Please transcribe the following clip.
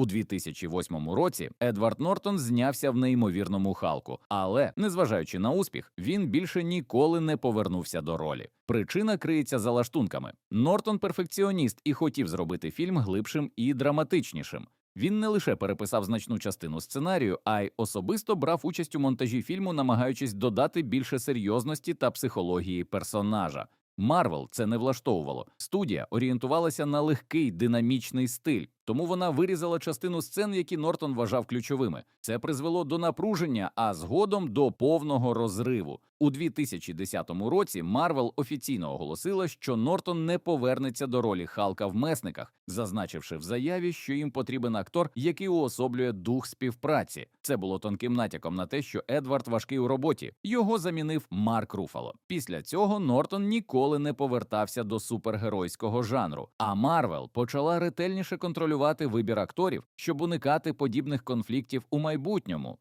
У 2008 році Едвард Нортон знявся в неймовірному Халку, але, незважаючи на успіх, він більше ніколи не повернувся до ролі. Причина криється за лаштунками. Нортон перфекціоніст і хотів зробити фільм глибшим і драматичнішим. Він не лише переписав значну частину сценарію, а й особисто брав участь у монтажі фільму, намагаючись додати більше серйозності та психології персонажа. Марвел це не влаштовувало. Студія орієнтувалася на легкий динамічний стиль, тому вона вирізала частину сцен, які Нортон вважав ключовими. Це призвело до напруження, а згодом до повного розриву. У 2010 році Марвел офіційно оголосила, що Нортон не повернеться до ролі Халка в месниках, зазначивши в заяві, що їм потрібен актор, який уособлює дух співпраці. Це було тонким натяком на те, що Едвард важкий у роботі. Його замінив Марк Руфало. Після цього Нортон ніколи не повертався до супергеройського жанру. А Марвел почала ретельніше контролювати вибір акторів, щоб уникати подібних конфліктів у майбутньому.